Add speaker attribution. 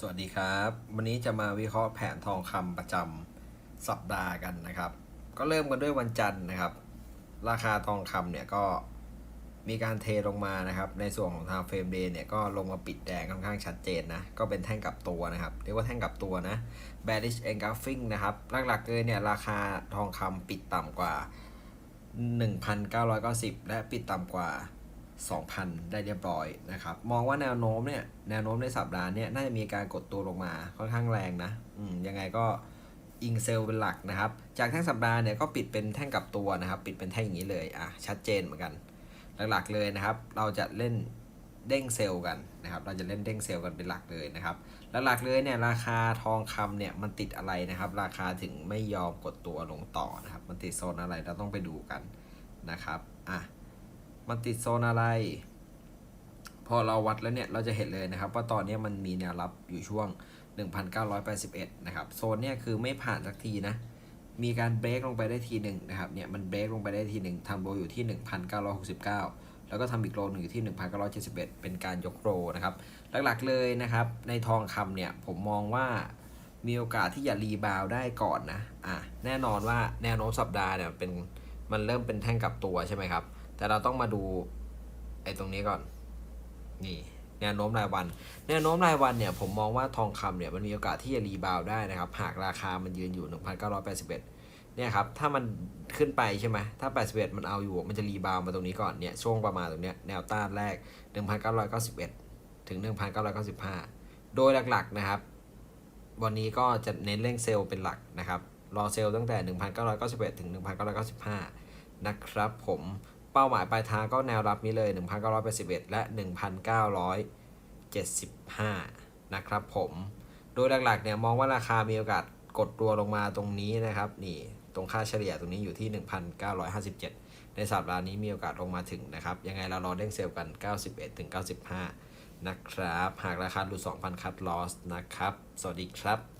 Speaker 1: สวัสดีครับ วันนี้จะมาวิเคราะห์แผนทองคำประจำสัปดาห์กันนะครับ ก็เริ่มกันด้วยวันจันทร์นะครับ ราคาทองคำเนี่ยก็มีการเทลงมานะครับ ในส่วนของทางเฟรมเดย์เนี่ยก็ลงมาปิดแดงค่อนข้างชัดเจนนะ ก็เป็นแท่งกลับตัวนะครับ เรียกว่าแท่งกลับตัวนะ bearish engulfing นะครับ หลักๆเลยเนี่ยราคาทองคำปิดต่ำกว่า 1,990 และปิดต่ำกว่า 2,000 ได้เรียบร้อยนะครับ มองว่าแนวโน้มเนี่ย แนวโน้มในสัปดาห์นี้น่าจะมีการกดตัวลงมาค่อนข้างแรงนะ อืม ยังไงก็อิงเซลเป็นหลักนะครับ จากแท่งสัปดาห์เนี่ยก็ปิดเป็นแท่งกลับตัวนะครับ ปิดเป็นแท่งอย่างนี้เลย อะ ชัดเจนเหมือนกัน หลักๆเลยนะครับ เราจะเล่นเด้งเซลล์กันนะครับ เราจะเล่นเด้งเซลล์กันเป็นหลักเลยนะครับหลักๆเลยเนี่ยราคาทองคำเนี่ยมันติดอะไรนะครับ ราคาถึงไม่ยอมกดตัวลงต่อนะครับ มันติดโซนอะไรเราต้องไปดูกันนะครับ อะ มันติดโซนอะไร พอเราวัดแล้วเนี่ย เราจะเห็นเลยนะครับ ว่าตอนนี้มันมีแนวรับอยู่ช่วง 1981 นะครับ โซนเนี่ยคือไม่ผ่านสักทีนะ มีการเบรกลงไปได้ทีหนึ่งนะครับ เนี่ยมันเบรกลงไปได้ทีหนึ่งทำโลอยู่ที่ 1969 แล้วก็ทำอีกโลหนึ่งอยู่ที่ 1971 เป็นการยกโรนะครับ หลักๆเลยนะครับ ในทองคำเนี่ยผมมองว่ามีโอกาสที่จะรีบาวได้ก่อนนะ อะ แน่นอนว่าแนวโน้มสัปดาห์เนี่ยเป็นมันเริ่มเป็นแท่งกลับตัวใช่ไหมครับ แต่เราต้องมาดูไอ้ตรงนี้ก่อน นี่แนวโน้มรายวัน แนวโน้มรายวันเนี่ยผมมองว่าทองคำเนี่ยมันมีโอกาสที่จะรีบาวได้นะครับ หากราคามันยืนอยู่ 1,981 เนี่ยครับ ถ้ามันขึ้นไปใช่ไหมถ้า 81 มันเอาอยู่ มันจะรีบาวมาตรงนี้ก่อนเนี่ย ช่วงประมาณตรงเนี้ยแนวต้านแรก 1,991 ถึง 1,995 โดยหลักๆนะครับ วันนี้ก็จะเน้นเร่งเซลล์เป็นหลักนะครับ รอเซลล์ตั้งแต่ 1,991 ถึง 1,995 นะครับผม เป้าหมายปลายทางก็แนวรับนี้เลย 1,981 และ 1,975 นะครับผม โดยหลักๆเนี่ยมองว่าราคามีโอกาสกดตัวลงมาตรงนี้นะครับ นี่ตรงค่าเฉลี่ยตรงนี้อยู่ที่ 1,957 ในสัปดาห์นี้มีโอกาสลงมาถึงนะครับ ยังไงเรารอเด้งเซลล์กัน 91ถึง95 นะครับ หากราคาหลุด2,000 คัดลอสนะครับ สวัสดีครับ